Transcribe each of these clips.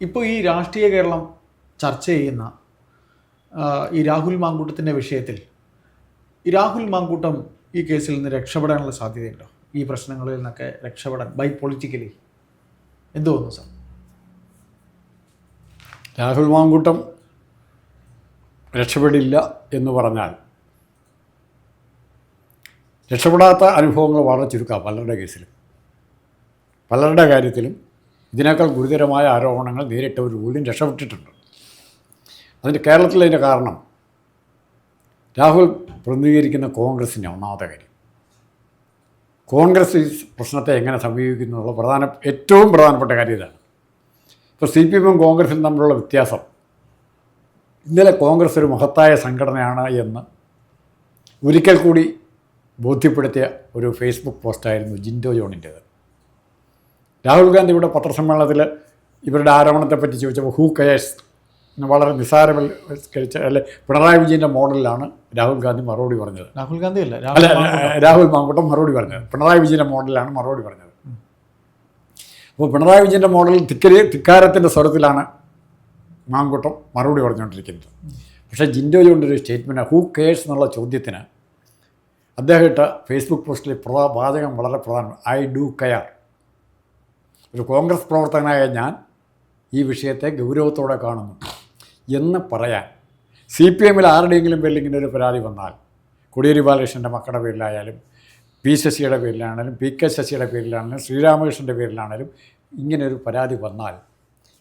ഇപ്പോൾ ഈ രാഷ്ട്രീയ കേരളം ചർച്ച ചെയ്യുന്ന ഈ രാഹുൽ മാങ്കൂട്ടത്തിന്റെ വിഷയത്തിൽ ഈ രാഹുൽ മാങ്കൂട്ടം ഈ കേസിൽ നിന്ന് രക്ഷപ്പെടാനുള്ള സാധ്യതയുണ്ടോ? ഈ പ്രശ്നങ്ങളിൽ നിന്നൊക്കെ രക്ഷപ്പെടാൻ ബൈ പൊളിറ്റിക്കലി എന്ത് തോന്നുന്നു സാർ? രാഹുൽ മാങ്കൂട്ടം രക്ഷപ്പെടില്ല എന്ന് പറഞ്ഞാൽ രക്ഷപ്പെടാത്ത അനുഭവങ്ങൾ വളരെ ചുരുക്കാം പലരുടെ കേസിലും. പലരുടെ കാര്യത്തിലും ഇതിനേക്കാൾ ഗുരുതരമായ ആരോപണങ്ങൾ നേരിട്ടവർ പോലും രക്ഷപ്പെട്ടിട്ടുണ്ട്. അതിന്റെ കേരളത്തിലതിന്റെ കാരണം രാഹുൽ പ്രതിനിധീകരിക്കുന്ന കോൺഗ്രസിന്റെ ഒന്നാമത്തെ കാര്യം. കോൺഗ്രസ് ഈ പ്രശ്നത്തെ എങ്ങനെ സമീപിക്കുന്നു പ്രധാന ഏറ്റവും പ്രധാനപ്പെട്ട കാര്യം ഇതാണ്. ഇപ്പോൾ സി പി എമ്മും കോൺഗ്രസും തമ്മിലുള്ള വ്യത്യാസം ഇന്നലെ കോൺഗ്രസ് ഒരു മഹത്തായ സംഘടനയാണ് എന്ന് ഒരിക്കൽ കൂടി ബോധ്യപ്പെടുത്തിയ ഒരു ഫേസ്ബുക്ക് പോസ്റ്റായിരുന്നു ജിൻഡോ ജോണിന്റേത്. രാഹുൽ ഗാന്ധി ഇവിടെ പത്രസമ്മേളനത്തിൽ ഇവരുടെ ആരോപണത്തെപ്പറ്റി ചോദിച്ചപ്പോൾ ഹൂ കയേഴ്സ് വളരെ നിസ്സാരവൽക്കരിച്ച അല്ലെ പിണറായി വിജയന്റെ മോഡലിലാണ് രാഹുൽ ഗാന്ധി മറുപടി പറഞ്ഞത്. രാഹുൽ ഗാന്ധി അല്ല അല്ല രാഹുൽ മാങ്കുട്ടം മറുപടി പറഞ്ഞത്. പിണറായി വിജയന്റെ മോഡലിലാണ് മറുപടി പറഞ്ഞത്. അപ്പോൾ പിണറായി വിജയന്റെ മോഡൽ തിക്കരി തിക്കാരത്തിന്റെ സ്വരത്തിലാണ് മാങ്കുട്ടം മറുപടി പറഞ്ഞുകൊണ്ടിരിക്കുന്നത്. പക്ഷേ ജിൻഡോ ജോണിന്റെ ഒരു സ്റ്റേറ്റ്മെന്റ് ഹൂ കെയേഴ്സ് എന്നുള്ള ചോദ്യത്തിന് അദ്ദേഹം ഇട്ട ഫേസ്ബുക്ക് പോസ്റ്റിലെ പ്രധാ വാചകം വളരെ പ്രധാനമാണ്. ഐ ഡു കെയർ ഒരു കോൺഗ്രസ് പ്രവർത്തകനായ ഞാൻ ഈ വിഷയത്തെ ഗൗരവത്തോടെ കാണുന്നു എന്ന് പറയാൻ സി പി എമ്മിൽ ആരുടെയെങ്കിലും പേരിൽ ഇങ്ങനെ ഒരു പരാതി വന്നാൽ കോടിയേരി ബാലകൃഷ്ണന്റെ മക്കളുടെ പേരിലായാലും പി ശശിയുടെ പേരിലാണെങ്കിലും പി കെ ശശിയുടെ പേരിലാണെങ്കിലും ശ്രീരാമകൃഷ്ണന്റെ പേരിലാണെങ്കിലും ഇങ്ങനെ ഒരു പരാതി വന്നാൽ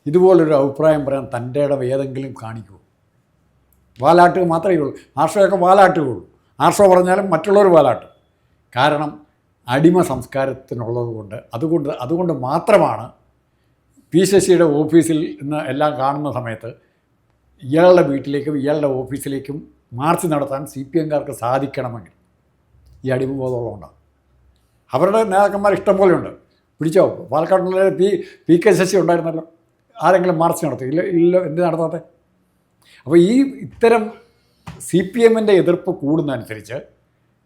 ഇതുപോലൊരു അഭിപ്രായം പറയാൻ തന്റെ ഇടം ഏതെങ്കിലും കാണിക്കൂ. വാലാട്ടുക മാത്രമേ ഉള്ളൂ. ആർഷയൊക്കെ വാലാട്ടുകയുള്ളൂ ആർഷോ പറഞ്ഞാലും മറ്റുള്ളവർ വാലാട്ട്. കാരണം അടിമ സംസ്കാരത്തിനുള്ളത് കൊണ്ട്. അതുകൊണ്ട് അതുകൊണ്ട് മാത്രമാണ് പി ശശിയുടെ ഓഫീസിൽ നിന്ന് എല്ലാം കാണുന്ന സമയത്ത് ഇയാളുടെ വീട്ടിലേക്കും ഇയാളുടെ ഓഫീസിലേക്കും മാർച്ച് നടത്താൻ സി പി എംകാർക്ക് സാധിക്കണമെങ്കിൽ ഈ അടിമബോധമുള്ളതുകൊണ്ടാണ് അവരുടെ നേതാക്കന്മാർ ഇഷ്ടം പോലെയുണ്ട് പിടിച്ചോ പാലക്കാടുള്ള പി പി കെ ശശി ഉണ്ടായിരുന്നല്ലോ. ആരെങ്കിലും മാർച്ച് നടത്തി ഇല്ല ഇല്ല എന്ത് നടത്താത്തെ? അപ്പോൾ ഈ ഇത്തരം സി പി എമ്മിന്റെ എതിർപ്പ് കൂടുന്നതനുസരിച്ച്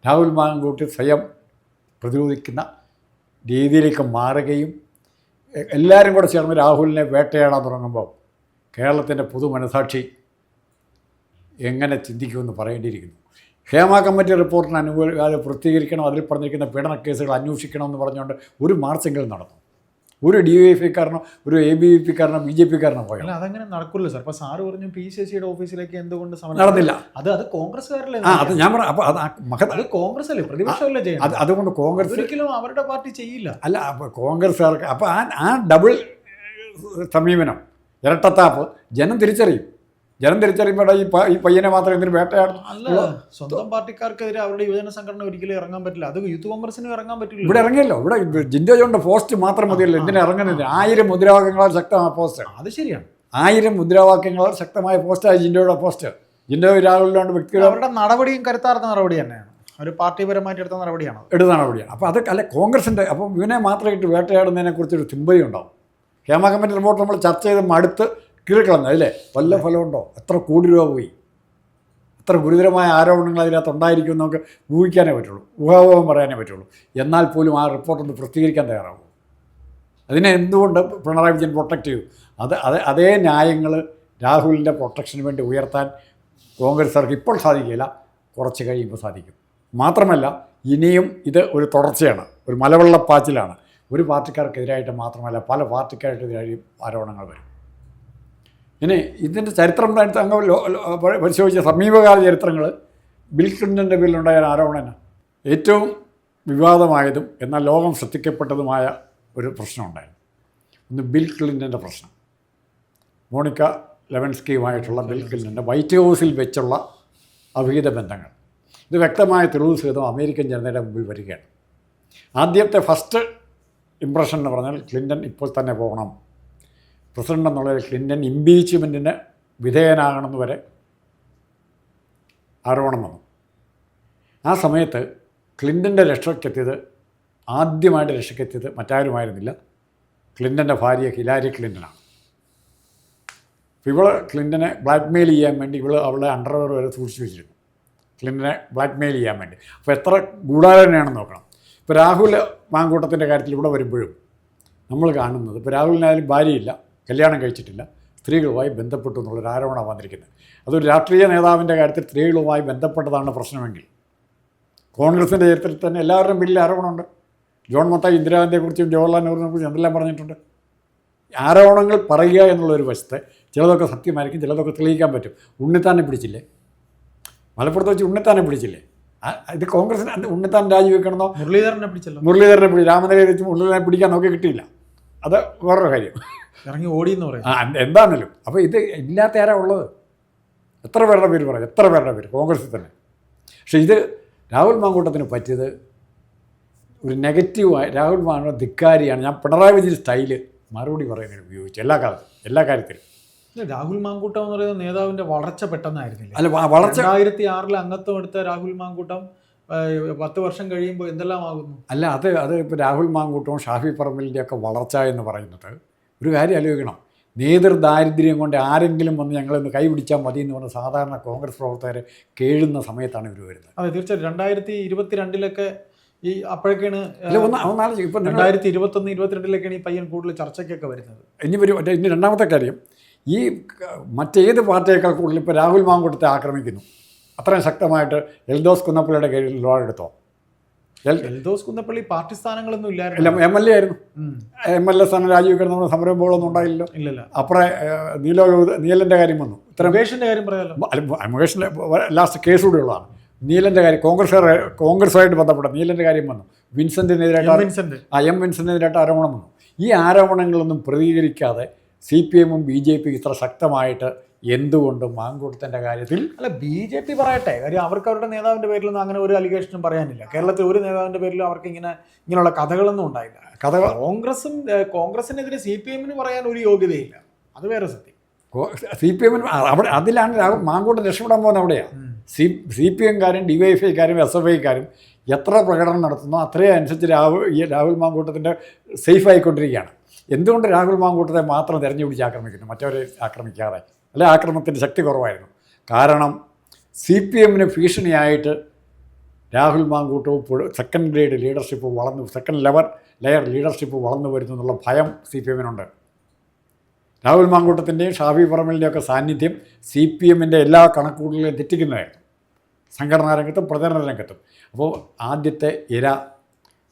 രാഹുൽ മാങ്കൂട്ടി സ്വയം പ്രതിരോധിക്കുന്ന രീതിയിലേക്ക് മാറുകയും എല്ലാവരും കൂടെ ചേർന്ന് രാഹുലിനെ വേട്ടയാടാൻ തുടങ്ങുമ്പോൾ കേരളത്തിന്റെ പൊതു മനസാക്ഷി എങ്ങനെ ചിന്തിക്കുമെന്ന് പറയേണ്ടിയിരിക്കുന്നു. ഹേമ കമ്മിറ്റി റിപ്പോർട്ടിന് അനുകൂല പ്രസിദ്ധീകരിക്കണം അതിൽ പറഞ്ഞിരിക്കുന്ന പീഡന കേസുകൾ അന്വേഷിക്കണമെന്ന് പറഞ്ഞുകൊണ്ട് ഒരു മാർച്ചെങ്കിലും നടന്നു. ഒരു ഡി വൈ എഫ് ഐക്കാരനോ ഒരു എ ബി വി കാരണം ബി ജെ പിക്കാരനോ പോയോ? അല്ല അതങ്ങനെ നടക്കില്ല സാർ. അപ്പൊ സാറ് പറഞ്ഞു പി സി സിയുടെ ഓഫീസിലേക്ക് എന്തുകൊണ്ട് നടന്നില്ല. അത് അത് കോൺഗ്രസ്സുകാരല്ലേ ആ അത് ഞാൻ പറഞ്ഞു അപ്പോൾ അത് മഹത് അത് കോൺഗ്രസ് അല്ലേ പ്രതിപക്ഷമല്ലേ ചെയ്യുന്നത്? അതുകൊണ്ട് കോൺഗ്രസ് ഒരിക്കലും അവരുടെ പാർട്ടി ചെയ്യില്ല. അല്ല അപ്പോൾ കോൺഗ്രസ്സുകാർക്ക് അപ്പോൾ ആ ആ ഡബിൾ സമീപനം ഇരട്ടത്താപ്പ് ജനം തിരിച്ചറിയും. ജനം തിരിച്ചറിയുമ്പോൾ ഈ ഈ പയ്യനെ മാത്രം എന്തിനു വേട്ടയാടും? അല്ല സ്വന്തം പാർട്ടിക്കാർക്കെതിരെ അവരുടെ യുവജന സംഘടന ഒരിക്കലും ഇറങ്ങാൻ പറ്റില്ല. അത് യൂത്ത് കോൺഗ്രസിന് ഇറങ്ങാൻ പറ്റില്ല. ഇവിടെ ഇറങ്ങിയല്ലോ. ഇവിടെ ജിൻഡോ ജോണിന്റെ പോസ്റ്റ് മാത്രം മതിയല്ലോ. എന്തിനാ ഇറങ്ങുന്നില്ല ആയിരം മുദ്രാവാക്യങ്ങളാൽ ശക്തമായ പോസ്റ്റ്. അത് ശരിയാണ്. ആയിരം മുദ്രാവാക്യങ്ങളാൽ ശക്തമായ പോസ്റ്റായി ജിൻഡോയുടെ പോസ്റ്റ്. ജിൻഡോ രാഹുലിനോട് വ്യക്തികൾ അവരുടെ നടപടിയും കരുത്താർത്ഥ നടപടി തന്നെയാണ്. ഒരു പാർട്ടിപരമായിട്ട് എടുത്ത നടപടിയാണ് എടുത്ത നടപടിയാണ്. അപ്പോൾ അത് അല്ല കോൺഗ്രസിന്റെ അപ്പം ഇവനെ മാത്രമായിട്ട് ഇട്ട് വേട്ടയാടുന്നതിനെ കുറിച്ചൊരു സിമ്പതി ഉണ്ടാവും ഹേമ കമ്മിറ്റി റിപ്പോർട്ട് നമ്മൾ ചർച്ച ചെയ്ത് മടുത്ത് കീറിക്കളഞ്ഞു അല്ലേ? വല്ല ഫലമുണ്ടോ? എത്ര കോടി രൂപ പോയി? എത്ര ഗുരുതരമായ ആരോപണങ്ങൾ അതിനകത്ത് ഉണ്ടായിരിക്കും നമുക്ക് ഊഹിക്കാനേ പറ്റുള്ളൂ. ഊഹാപോഹം പറയാനേ പറ്റുള്ളൂ. എന്നാൽ പോലും ആ റിപ്പോർട്ടൊന്ന് പ്രസിദ്ധീകരിക്കാൻ തയ്യാറാവും. അതിനെ എന്തുകൊണ്ട് പിണറായി വിജയൻ പ്രൊട്ടക്റ്റ് ചെയ്തു? അത് അത് അതേ ന്യായങ്ങൾ രാഹുലിന്റെ പ്രൊട്ടക്ഷന് വേണ്ടി ഉയർത്താൻ കോൺഗ്രസ്സുകാർക്ക് ഇപ്പോൾ സാധിക്കില്ല കുറച്ച് കഴിയുമ്പോൾ സാധിക്കും. മാത്രമല്ല ഇനിയും ഇത് ഒരു തുടർച്ചയാണ്. ഒരു മലവെള്ളപ്പാച്ചിലാണ്. ഒരു പാർട്ടിക്കാർക്കെതിരായിട്ട് മാത്രമല്ല പല പാർട്ടിക്കാർക്കെതിരായി ആരോപണങ്ങൾ വരും. ഇനി ഇതിന്റെ ചരിത്രം അങ്ങ് പരിശോധിച്ച സമീപകാല ചരിത്രങ്ങൾ ബിൽ ക്ലിന്റന്റെ പേരിലുണ്ടായ ഒരു ആരോപണം ഏറ്റവും വിവാദമായതും എന്നാൽ ലോകം ശ്രദ്ധിക്കപ്പെട്ടതുമായ ഒരു പ്രശ്നമുണ്ടായിരുന്നു. ഒന്ന് ബിൽ ക്ലിന്റന്റെ പ്രശ്നം. മോണിക്ക ലെവൻസ്കിയുമായിട്ടുള്ള ബിൽ ക്ലിന്റന്റെ വൈറ്റ് ഹൗസിൽ വെച്ചുള്ള അവിഹിത ബന്ധങ്ങൾ. ഇത് വ്യക്തമായ തെളിവ് സഹിതം അമേരിക്കൻ ജനതയുടെ മുമ്പിൽ വരികയാണ്. ആദ്യത്തെ ഫസ്റ്റ് ഇംപ്രഷൻ എന്ന് പറഞ്ഞാൽ ക്ലിന്റൺ ഇപ്പോൾ തന്നെ പോകണം. പ്രസിഡന്റ് എന്നുള്ള ക്ലിന്റൺ ഇമ്പീച്ച്മെന്റിന് വിധേയനാകണമെന്ന് വരെ ആരോപണം വന്നു. ആ സമയത്ത് ക്ലിന്റന്റെ രക്ഷയ്ക്കെത്തിയത് ആദ്യമായിട്ട് രക്ഷയ്ക്കെത്തിയത് മറ്റാരുമായിരുന്നില്ല. ക്ലിന്റന്റെ ഭാര്യ ഹിലാരി ക്ലിന്റനാണ് ഇവൾ ക്ലിന്റനെ ബ്ലാക്ക്മെയിൽ ചെയ്യാൻ വേണ്ടി ഇവൾ അവളെ അണ്ടർവെയർ വരെ സൂക്ഷിച്ചു വെച്ചിരുന്നു. ക്ലിന്റനെ ബ്ലാക്ക്മെയിൽ ചെയ്യാൻ വേണ്ടി. അപ്പോൾ എത്ര ഗൂഢാലോചനയാണെന്ന് നോക്കണം. ഇപ്പോൾ രാഹുൽ മാങ്കൂട്ടത്തിന്റെ കാര്യത്തിൽ ഇവിടെ വരുമ്പോഴും നമ്മൾ കാണുന്നത് ഇപ്പോൾ രാഹുലിനായാലും ഭാര്യയില്ല. കല്യാണം കഴിച്ചിട്ടില്ല. സ്ത്രീകളുമായി ബന്ധപ്പെട്ടു എന്നുള്ളൊരു ആരോപണം വന്നിരിക്കുന്നത്. അതൊരു രാഷ്ട്രീയ നേതാവിന്റെ കാര്യത്തിൽ സ്ത്രീകളുമായി ബന്ധപ്പെട്ടതാണ് പ്രശ്നമെങ്കിൽ. കോൺഗ്രസിന്റെ ചരിത്രത്തിൽ തന്നെ എല്ലാവരുടെയും വലിയ ആരോപണമുണ്ട്. ജോൺ മത്തായി ഇന്ദിരാഗാന്ധിയെക്കുറിച്ചും ജവഹർലാൽ നെഹ്റുവിനെ കുറിച്ചും എന്തെല്ലാം പറഞ്ഞിട്ടുണ്ട്? ആരോപണങ്ങൾ പറയുക എന്നുള്ളൊരു വശത്തെ ചിലതൊക്കെ സത്യമായിരിക്കും ചിലതൊക്കെ തെളിയിക്കാൻ പറ്റും. ഉണ്ണിത്താനെ പിടിച്ചില്ലേ? മലപ്പുറത്ത് വെച്ച് ഉണ്ണിത്താനെ പിടിച്ചില്ലേ? ഇത് കോൺഗ്രസിന് ഉണ്ണിത്താൻ രാജിവെക്കണമെന്നോ? മുരളീധരനെ പിടിച്ചല്ലോ. മുരളീധരനെ പിടി രാമനഗരെ വെച്ച് മുരളീധരനെ പിടിക്കാൻ നോക്കി കിട്ടിയില്ല. അത് വേറൊരു കാര്യം. ഇറങ്ങി ഓടി എന്ന് പറയും. ആ അപ്പോൾ ഇത് ഇല്ലാത്ത ആരാ ഉള്ളത്? എത്ര പേരുടെ പേര് പറയാം? എത്ര പേരുടെ പേര്? കോൺഗ്രസിൽ തന്നെ. പക്ഷേ ഇത് രാഹുൽ മാങ്കൂട്ടത്തിന് പറ്റിയത് ഒരു നെഗറ്റീവായി രാഹുൽ മാങ്കൂട്ടം ധിക്കാരിയാണ്. ഞാൻ പിണറായി വിജയൻ സ്റ്റൈൽ മറുപടി പറയുന്നതിന് ഉപയോഗിച്ചു. എല്ലാ കാലത്തും എല്ലാ കാര്യത്തിലും. രാഹുൽ മാങ്കൂട്ടം എന്ന് പറയുന്ന നേതാവിന്റെ വളർച്ച പെട്ടെന്നായിരുന്നില്ല? അല്ല വളർച്ച രണ്ടായിരത്തി ആറിൽ അംഗത്വം എടുത്ത രാഹുൽ മാങ്കൂട്ടം പത്ത് വർഷം കഴിയുമ്പോൾ എന്തെല്ലാം ആകുന്നു? അല്ല അത് അത് ഇപ്പോൾ രാഹുൽ മാങ്കൂട്ടവും ഷാഫി പറമ്പിലിന്റെ ഒക്കെ വളർച്ച എന്ന് പറയുന്നത് ഒരു കാര്യം ആലോചിക്കണം. നേതൃദാരിദ്ര്യം കൊണ്ട് ആരെങ്കിലും വന്ന് ഞങ്ങളൊന്ന് കൈ പിടിച്ചാൽ മതി എന്ന് പറഞ്ഞ സാധാരണ കോൺഗ്രസ് പ്രവർത്തകരെ കേഴുന്ന സമയത്താണ് ഇവർ വരുന്നത്. അതെ തീർച്ചയായും രണ്ടായിരത്തി ഇരുപത്തിരണ്ടിലൊക്കെ ഈ അപ്പോഴൊക്കെയാണ് ഒന്നാലോചിക്കും ഇപ്പം രണ്ടായിരത്തി ഇരുപത്തൊന്ന് ഇരുപത്തിരണ്ടിലൊക്കെയാണ് ഈ പയ്യൻ കൂടുതൽ ചർച്ചയ്ക്കൊക്കെ വരുന്നത്. ഇനി വരും. മറ്റേ ഇനി രണ്ടാമത്തെ കാര്യം. ഈ മറ്റേത് പാർട്ടിയേക്കാൾ കൂടുതൽ ഇപ്പോൾ രാഹുൽ മാങ്കൂട്ടത്തെ ആക്രമിക്കുന്നു. അത്രയും ശക്തമായിട്ട് എൽദോസ് കുന്നപ്പള്ളിയുടെ കീഴിൽ ലോഡെടുത്തോ എടുത്തോ? എൽദോസ് കുന്നപ്പള്ളി പാർട്ടി സ്ഥാനങ്ങളൊന്നും ഇല്ലായിരുന്നു. എം എൽ എ ആയിരുന്നു. എം എൽ എ സ്ഥാനം രാജിവെക്കണം നമ്മുടെ സംരംഭങ്ങളൊന്നും ഉണ്ടായില്ലല്ലോ. ഇല്ലല്ല. അപ്പുറം നീലോ നീലന്റെ കാര്യം വന്നു. ഇത്രയും കാര്യം പറയാമല്ലോ മുകേഷിന്റെ ലാസ്റ്റ് കേസ് കൂടെ ഉള്ളതാണ്. നീലന്റെ കാര്യം കോൺഗ്രസ് കോൺഗ്രസുമായിട്ട് ബന്ധപ്പെട്ട നീലന്റെ കാര്യം വന്നു. വിൻസെന്റിനെതിരായിട്ട് എം. വിൻസെന്റ്. ആ എം വിൻസെന്റിനെതിരായിട്ട് ആരോപണം വന്നു. ഈ ആരോപണങ്ങളൊന്നും പ്രതികരിക്കാതെ സി പി എമ്മും ബി ജെ പി ഇത്ര ശക്തമായിട്ട് എന്തുകൊണ്ട് മാങ്കൂട്ടത്തിന്റെ കാര്യത്തിൽ അല്ല ബി ജെ പി പറയട്ടെ. കാര്യം അവർക്ക് അവരുടെ നേതാവിന്റെ പേരിലൊന്നും അങ്ങനെ ഒരു അലിഗേഷനും പറയാനില്ല. കേരളത്തിൽ ഒരു നേതാവിന്റെ പേരിലും അവർക്ക് ഇങ്ങനെ ഇങ്ങനെയുള്ള കഥകളൊന്നും ഉണ്ടായില്ല. കഥ കോൺഗ്രസും കോൺഗ്രസിനെതിരെ സി പി എമ്മിന് പറയാൻ ഒരു യോഗ്യതയില്ല. അത് വേറെ സത്യം. സി പി എമ്മിന് അവിടെ അതിലാണ് രാഹുൽ മാങ്കൂട്ടം രക്ഷപ്പെടാൻ പോകുന്നത് അവിടെയാണ്. സി സി പി എംകാരും ഡി വൈ എഫ് ഐക്കാരും എസ് എഫ് ഐക്കാരും എത്ര പ്രകടനം നടത്തുന്നോ അത്രയും അനുസരിച്ച് രാഹുൽ രാഹുൽ മാങ്കൂട്ടത്തിന്റെ സേഫ് ആയിക്കൊണ്ടിരിക്കുകയാണ്. എന്തുകൊണ്ട് രാഹുൽ മാങ്കൂട്ടത്തെ മാത്രം തിരഞ്ഞു പിടിച്ച് ആക്രമിക്കുന്നു? മറ്റവരെ ആക്രമിക്കാതെ. അല്ലെ? ആക്രമണത്തിന്റെ ശക്തി കുറവായിരുന്നു. കാരണം സി പി എമ്മിന് ഭീഷണിയായിട്ട് രാഹുൽ മാങ്കൂട്ടവും സെക്കൻഡ് ഗ്രേഡ് ലീഡർഷിപ്പ് വളർന്നു സെക്കൻഡ് ലെവൽ ലെയർ ലീഡർഷിപ്പ് വളർന്നു വരുന്നു എന്നുള്ള ഭയം സി പി എമ്മിനുണ്ട് രാഹുൽ മാങ്കൂട്ടത്തിന്റെയും ഷാഫി പറമ്പലിന്റെയും ഒക്കെ സാന്നിധ്യം സി പി എമ്മിന്റെ എല്ലാ കണക്കുകൂട്ടലിലും തെറ്റിക്കുന്നതായിരുന്നു സംഘടനാ രംഗത്തും പ്രചരണ രംഗത്തും. അപ്പോൾ ആദ്യത്തെ ഇര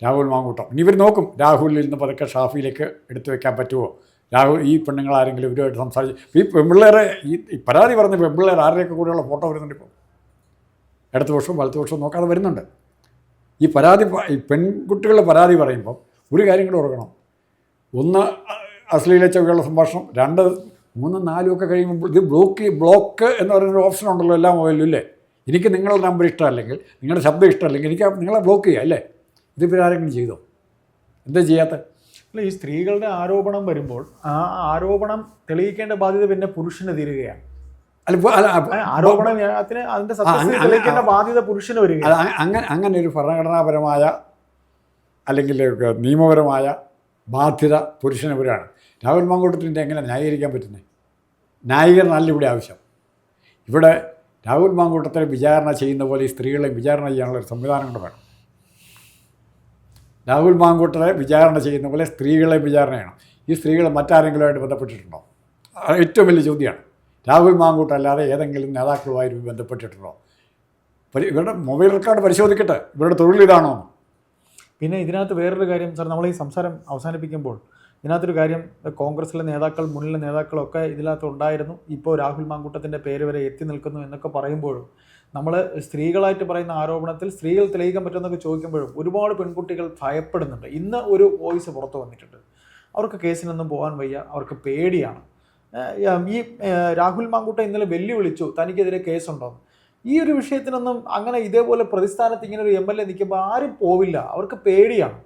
രാഹുൽ മാങ്കൂട്ടം. ഇനി ഇവർ നോക്കും രാഹുലിൽ നിന്ന് പതുക്കെ ഷാഫിയിലേക്ക് എടുത്തു വെക്കാൻ പറ്റുമോ രാഹുൽ ഈ പെണ്ണുങ്ങൾ ആരെങ്കിലും ഇവരുമായിട്ട് സംസാരിച്ച് ഈ പെൺപിള്ളേരെ ഈ പരാതി പറഞ്ഞ പെൺപിള്ളേർ ആരുടെയൊക്കെ കൂടെയുള്ള ഫോട്ടോ വരുന്നുണ്ട് ഇപ്പോൾ ഇടത് വർഷവും വലത്ത് വർഷവും നോക്കാതെ വരുന്നുണ്ട്. ഈ പരാതി ഈ പെൺകുട്ടികളുടെ പരാതി പറയുമ്പം ഒരു കാര്യം കൂടെ ഓർക്കണം. ഒന്ന് അശ്ലീല ചൊവ്വയുള്ള സംഭാഷണം. രണ്ട് മൂന്ന് നാലും ഒക്കെ കഴിയുമ്പോൾ ഇത് ബ്ലോക്ക് ബ്ലോക്ക് എന്ന് പറയുന്നൊരു ഓപ്ഷൻ ഉണ്ടല്ലോ എല്ലാ മൊബൈലിലും ഇല്ലേ? എനിക്ക് നിങ്ങളുടെ നമ്പർ ഇഷ്ടമല്ലെങ്കിൽ നിങ്ങളുടെ ശബ്ദം ഇഷ്ടമല്ലെങ്കിൽ എനിക്ക് നിങ്ങളെ ബ്ലോക്ക് ചെയ്യാം അല്ലേ? ഇതിപ്പോൾ ആരെങ്കിലും ചെയ്തോ? എന്താ ചെയ്യാത്ത? അല്ല ഈ സ്ത്രീകളുടെ ആരോപണം വരുമ്പോൾ ആ ആരോപണം തെളിയിക്കേണ്ട ബാധ്യത പിന്നെ പുരുഷന് തീരുകയാണ്. ആരോപണം അതിന്റെ തെളിയിക്കേണ്ട ബാധ്യത പുരുഷന് വരിക അങ്ങനെ അങ്ങനെ ഒരു ഭരണഘടനാപരമായ അല്ലെങ്കിൽ നിയമപരമായ ബാധ്യത പുരുഷന് ഇവരാണ്. രാഹുൽ മാങ്കൂട്ടത്തിന്റെ എങ്ങനെ ന്യായീകരിക്കാൻ പറ്റുന്നത് ന്യായീകരണമല്ല ഇവിടെ ആവശ്യം. ഇവിടെ രാഹുൽ മാങ്കൂട്ടത്തെ വിചാരണ ചെയ്യുന്ന പോലെ ഈ സ്ത്രീകളെ വിചാരണ ചെയ്യാനുള്ള ഒരു സംവിധാനം കൂടെ വേണം. രാഹുൽ മാങ്കൂട്ടറെ വിചാരണ ചെയ്യുന്ന പോലെ സ്ത്രീകളെ വിചാരണ ചെയ്യണം. ഈ സ്ത്രീകൾ മറ്റാരെങ്കിലുമായിട്ട് ബന്ധപ്പെട്ടിട്ടുണ്ടോ? ഏറ്റവും വലിയ ചോദ്യമാണ്. രാഹുൽ മാങ്കൂട്ടല്ലാതെ ഏതെങ്കിലും നേതാക്കളുമായി ബന്ധപ്പെട്ടിട്ടുണ്ടോ? ഇവരുടെ മൊബൈൽ റെക്കോർഡ് പരിശോധിക്കട്ടെ. ഇവരുടെ തൊഴിൽ ഇതാണോ പിന്നെ ഇതിനകത്ത് വേറൊരു കാര്യം സാർ നമ്മൾ ഈ സംസാരം അവസാനിപ്പിക്കുമ്പോൾ ഇതിനകത്തൊരു കാര്യം കോൺഗ്രസിലെ നേതാക്കൾ മുന്നിലെ നേതാക്കളൊക്കെ ഇതിനകത്ത് ഉണ്ടായിരുന്നു ഇപ്പോൾ രാഹുൽ മാങ്കൂട്ടത്തിന്റെ പേര് വരെ എത്തി നിൽക്കുന്നു എന്നൊക്കെ പറയുമ്പോഴും നമ്മൾ സ്ത്രീകളായിട്ട് പറയുന്ന ആരോപണത്തിൽ സ്ത്രീകൾ തെളിയിക്കാൻ പറ്റുമെന്നൊക്കെ ചോദിക്കുമ്പോഴും ഒരുപാട് പെൺകുട്ടികൾ ഭയപ്പെടുന്നുണ്ട്. ഇന്ന് ഒരു വോയിസ് പുറത്തു വന്നിട്ടുണ്ട്. അവർക്ക് കേസിനൊന്നും പോകാൻ വയ്യ അവർക്ക് പേടിയാണ്. ഈ രാഹുൽ മാങ്കൂട്ട ഇന്നലെ വെല്ലുവിളിച്ചു തനിക്കെതിരെ കേസുണ്ടോ? ഈ ഒരു വിഷയത്തിനൊന്നും അങ്ങനെ ഇതേപോലെ പ്രതിസ്ഥാനത്ത് ഇങ്ങനെ ഒരു എം എൽ എ നിൽക്കുമ്പോൾ ആരും പോവില്ല അവർക്ക് പേടിയാണ്.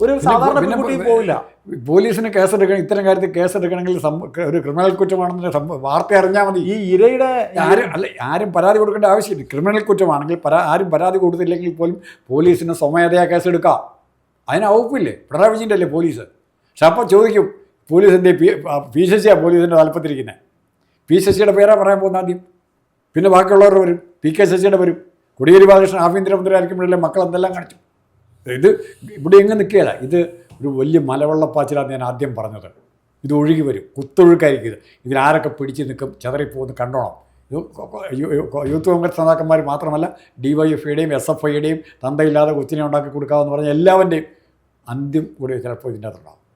ഒരു സാധാരണ പെൺകുട്ടി പോവില്ല. പോലീസിന് കേസെടുക്കണം ഇത്തരം കാര്യത്തിൽ കേസെടുക്കണമെങ്കിൽ സം- ഒരു ക്രിമിനൽ കുറ്റമാണെന്ന് സം- വാർത്ത അറിഞ്ഞാൽ മതി. ഈ ഇരയുടെ ആരും അല്ല ആരും പരാതി കൊടുക്കേണ്ട ആവശ്യമില്ല. ക്രിമിനൽ കുറ്റമാണെങ്കിൽ പരാ ആരും പരാതി കൊടുത്തില്ലെങ്കിൽ പോലും പോലീസിന് സ്വമേധയാ കേസെടുക്കാം. അതിന് വകുപ്പില്ലേ? പിണറായി വിജയന്റെ അല്ലേ പോലീസ്? പക്ഷെ അപ്പോൾ ചോദിക്കും പോലീസിന്റെ പി പി ശശിയാണ് പോലീസിന്റെ താല്പര്യത്തിരിക്കുന്നത് പി ശശിയുടെ പേരാ പറയാൻ പോകുന്ന ആദ്യം. പിന്നെ ബാക്കിയുള്ളവർ വരും. പി കെ ശശിയുടെ വരും. കൊടിയേരി ബാലകൃഷ്ണൻ ആഭ്യന്തരമന്ത്രി ആയിരിക്കുമ്പോഴല്ലേ മക്കൾ എന്തെല്ലാം കാണിച്ചു? ഇത് ഇവിടെ എങ്ങനെ നിൽക്കുകയില്ല ഇത് ഒരു വലിയ മലവെള്ളപ്പാച്ചിലാണ് ഞാൻ ആദ്യം പറഞ്ഞത്. ഇത് ഒഴുകി വരും. കുത്തൊഴുക്കായിരിക്കും ഇത്. ഇതിലാരൊക്കെ പിടിച്ച് നിൽക്കും? ചെതറിപ്പോകുന്നു കണ്ടോണം. യൂത്ത് കോൺഗ്രസ് നേതാക്കന്മാർ മാത്രമല്ല ഡി വൈ എഫ് ഐയുടെയും എസ് എഫ് ഐയുടെയും തന്തയില്ലാതെ കൊച്ചിനെ ഉണ്ടാക്കി കൊടുക്കാമെന്ന് പറഞ്ഞ എല്ലാവരുടെയും അന്ത്യം കൂടി ചിലപ്പോൾ ഇതിന്റെ അകത്തുണ്ടാകും.